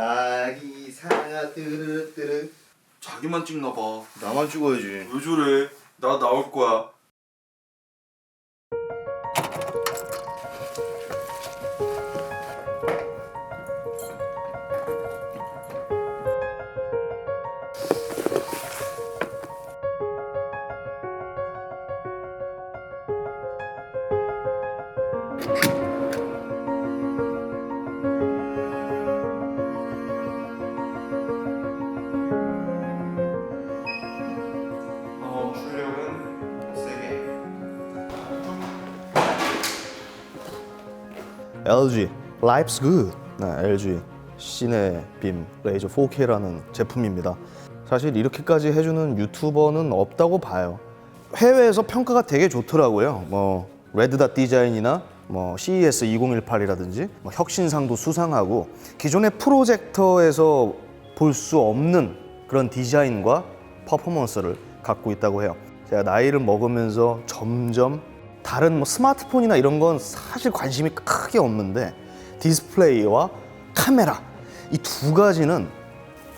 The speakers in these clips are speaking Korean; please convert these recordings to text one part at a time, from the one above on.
아기 상아 뜨르뜨르 자기만 찍나 봐. 나만 찍어야지 왜 저래? 나 나올 거야. LG Life's Good. 네, LG 시네 빔 레이저 4K라는 제품입니다. 사실 이렇게까지 해주는 유튜버는 없다고 봐요. 해외에서 평가가 되게 좋더라고요. 뭐 레드닷 디자인이나 뭐 CES 2018이라든지 뭐 혁신상도 수상하고 기존의 프로젝터에서 볼 수 없는 그런 디자인과 퍼포먼스를 갖고 있다고 해요. 제가 나이를 먹으면서 점점 다른 뭐 스마트폰이나 이런 건 사실 관심이 크게 없는데 디스플레이와 카메라 이 두 가지는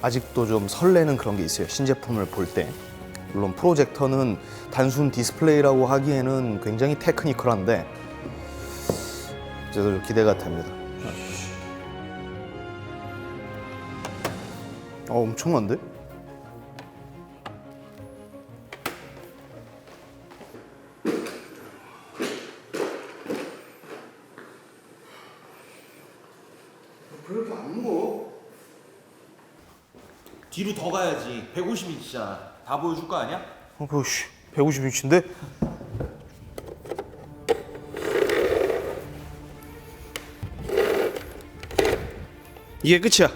아직도 좀 설레는 그런 게 있어요. 신제품을 볼 때. 물론 프로젝터는 단순 디스플레이라고 하기에는 굉장히 테크니컬한데 좀 기대가 됩니다. 어, 엄청난데? 무거워? 뒤로 더 가야지. 150인치잖아. 다 보여줄 거 아니야? 어, 그거 씨, 150인치인데? 이게 끝이야.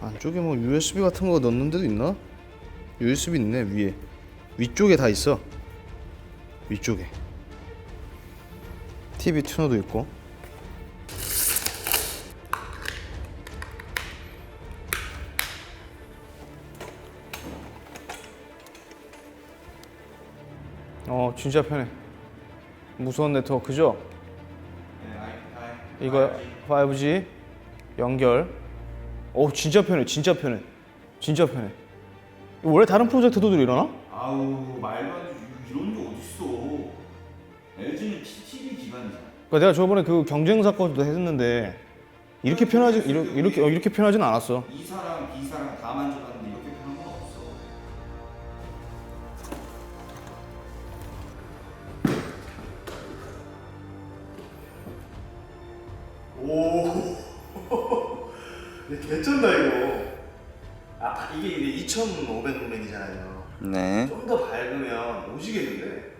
안쪽에 뭐 USB 같은 거 넣는 데도 있나? USB 있네 위에. 위쪽에 다 있어. 위쪽에. TV 튜너도 있고. 어 진짜 편해 무선 네트워크죠? 이거 5G 연결 오 진짜 편해 진짜 편해 진짜 편해 원래 다른 프로젝트도 이러나? 아우 말도 안 돼. 이런 게 어딨어. LG는 TV 기반이잖아. 그러니까 내가 저번에 그 경쟁사 거도 했는데 이렇게 편하지 이렇게 이렇게, 어, 이렇게 편하진 않았어 E사랑 B사랑 다 만져봤는데 이렇게 편한 건 없어. 개쩐다 이거 아 이게 이게 2,500루멘이잖아요 네. 좀 더 밝으면 오지겠는데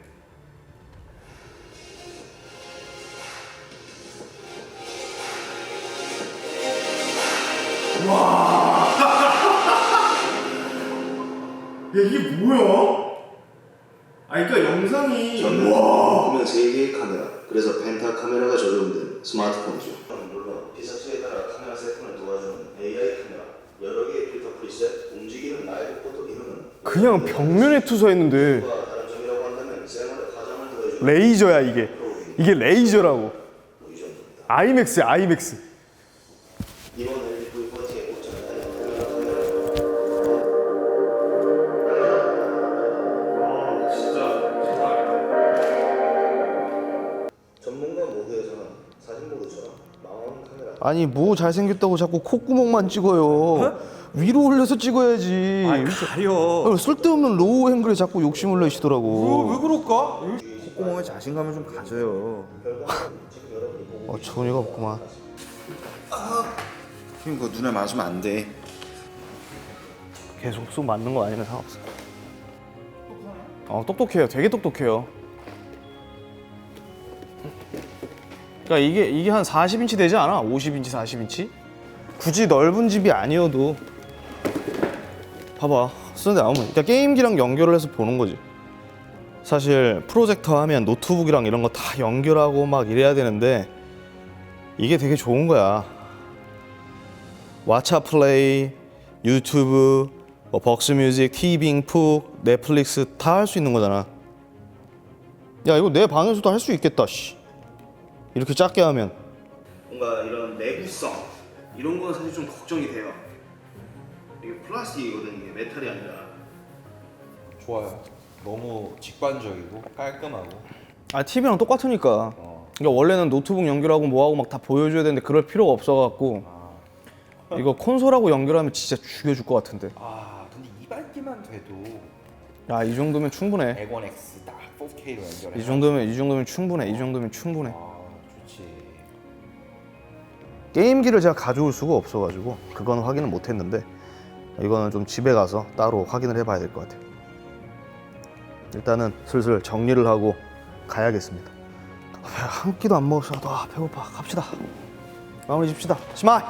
와. 야 이게 뭐야? 아 그러니까 영상이 전면 보면 3개의 카메라. 그래서 펜타 카메라가 적용된 스마트폰이죠. 물론 비상수에 따라 카메라 세팅을 도와주는 AI 카메라 여러 개의 필터 프리셋 움직이는 라이브 포토 기능은 그냥 벽면에 투서했는데 과 다른 점이라고 한다면 생활에 가장을 더해주는 레이저야 이게. 이게 레이저라고. 이 정도입니다. 아이맥스야 아이맥스 아니 뭐 잘생겼다고 자꾸 콧구멍만 찍어요. 위로 올려서 찍어야지. 가려. 어, 쓸데없는 로우 앵글에 자꾸 욕심을 내시더라고. 왜 그럴까? 콧구멍에 자신감을 좀 가져요. 어처구니가 없구만. 형님 그거 눈에 맞으면 안 돼. 계속 쏙 맞는 거 아니면 상관없어. 어 똑똑해요. 되게 똑똑해요 그러니까 이게 이게 한 40인치 되지 않아? 50인치 40인치? 굳이 넓은 집이 아니어도 봐봐 쓰는데 나오면 그러니까 게임기랑 연결을 해서 보는 거지 사실 프로젝터 하면 노트북이랑 이런 거 다 연결하고 막 이래야 되는데 이게 되게 좋은 거야 왓챠 플레이, 유튜브, 뭐 벅스 뮤직, 티빙, 푹, 넷플릭스 다 할 수 있는 거잖아. 야 이거 내 방에서도 할 수 있겠다. 씨. 이렇게 작게 하면 뭔가 이런 내구성 이런 건 사실 좀 걱정이 돼요. 이게 플라스틱이거든 이게 메탈이 아니라. 좋아요. 너무 직관적이고 깔끔하고. 아 TV랑 똑같으니까. 어. 그러니까 원래는 노트북 연결하고 뭐하고 막 다 보여줘야 되는데 그럴 필요가 없어갖고 아, 이거 콘솔하고 연결하면 진짜 죽여줄 것 같은데. 아 근데 이 밝기만 돼도 야이 정도면 충분해. 에곤 X 딱 4K로 연결해. 이 정도면 이 정도면 충분해. 이 정도면 충분해. 아 좋지. 게임기를 제가 가져올 수가 없어가지고 그건 확인을 못했는데 이거는 좀 집에 가서 따로 확인을 해봐야 될 것 같아요. 일단은 슬슬 정리를 하고 가야겠습니다. 아, 한 끼도 안 먹었어. 아 배고파. 갑시다. 마무리 집시다. 시마이.